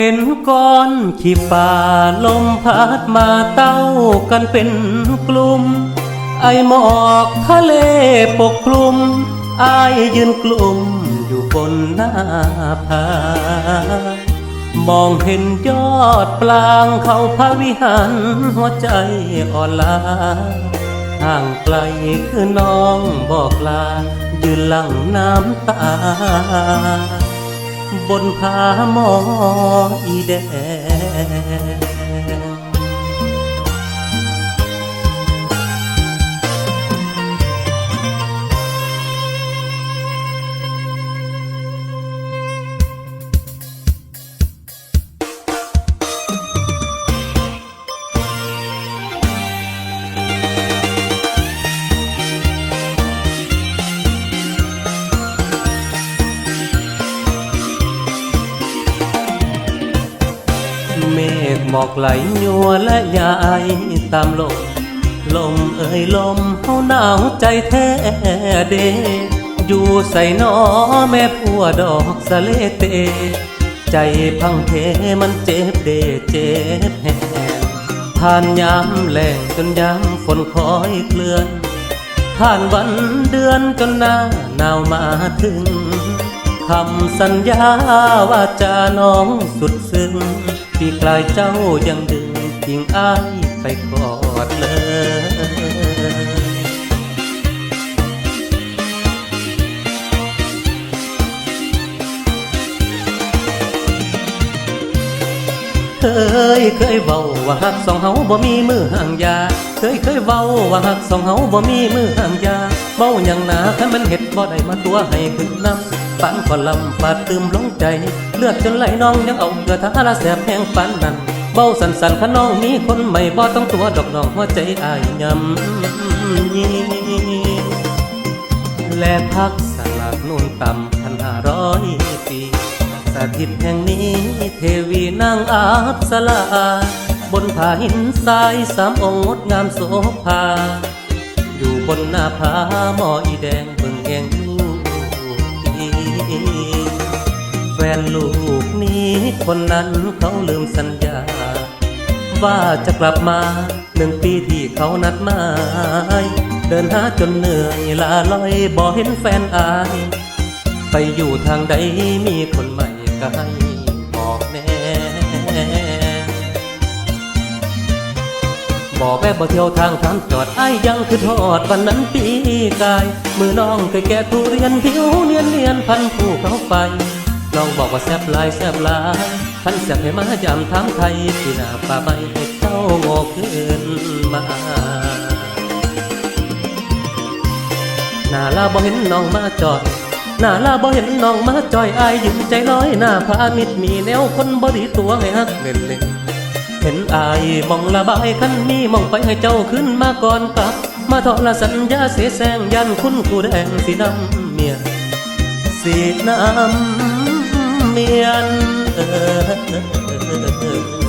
เห็นก้อนขี้ป่าลมพัดมาเต้ากันเป็นกลุ่ม ไอหมอกทะเลปกคลุมอายยืนกลุ่มอยู่บนหน้าผามองเห็นยอดปลางเขาพระวิหารหัวใจอ่อนล้าห่างไกลคือน้องบอกลายืนหลังน้ำตา บนผาหมออีแดง หมอกไหลยัวและยายตามลม ลมเอ่ยลมเฮาหนาวใจแท้เด อยู่ใส่นอแม่ผัวดอกสะเลเต ใจพังเพมันเจ็บเดเจ็บแหงผ่านยามแหลงจนยามฝนคอยเคลื่อน ผ่านวันเดือนจนหน้าหนาวมาถึงคำสัญญาว่าจะน้องสุดซึ้ง พี่กลายเจ้ายังดึงทิ้งอ้ายไปกอดเลยเคยเคยเว้าว่าหักสองเฮาบ่มีมือห่างยา เคยเคยเว้าว่าหักสองเฮาบ่มีมือห่างยา เว้าหยังหนาคันมันเฮ็ดบ่ได้มาตัวให้ขึ้นนำปันก็ลำปาดตืมลงใจ เลือดจนไหลน้องยังเอาเกลือทาละแสบแห้งปานนั้นเบาสันสันๆขน้องมีคนใหม่บ่ต้องตัวดอกน้องหัวใจอายยำยีและพักสลักนู่นต่ำพันห้าร้อยปีสถิตแห่งนี้เทวีนางอาบสลาบนผาหินทรายสามองค์งดงามโสภา หน้าผาหมออีแดงเบิ่งแกงลูกอีแฟนลูกนี้คนนั้นเขาลืมสัญญา ว่าจะกลับมาหนึ่งปีที่เขานัดหมายเดินหาจนเหนื่อยลาลอยบ่เห็นแฟนอาย ไปอยู่ทางใดมีคนใหม่ก็ให้ บอกแม่บ่เที่ยวทางทางจอดไอ้ยังคือทอดวันนั้นปีกาย มือน้องเคยแก่ทุเรียนผิวเนียนเนียนพันผู้เขาไปน้องบอกว่าแซบลายแซบลายพันแซบให้มายามทางไทยที่หน้าป่าไม้ให้เจ้าโงกขึ้นมาหน้าลาบ่เห็นน้องมาจอดหน้าลาบ่เห็นน้องมาจอยอายยืนใจลอยหน้าพามิดมีแนวคนบ่ดีตัวให้ฮักเล่นเล่น ห็นอายมองละบายคันมีมองไปให้เจ้าขึ้นมาก่อนกลับ มาทอละสัญญาเสียแซงยันคุณกูแดงสีน้ำเมียนสีน้ำเมียนเออ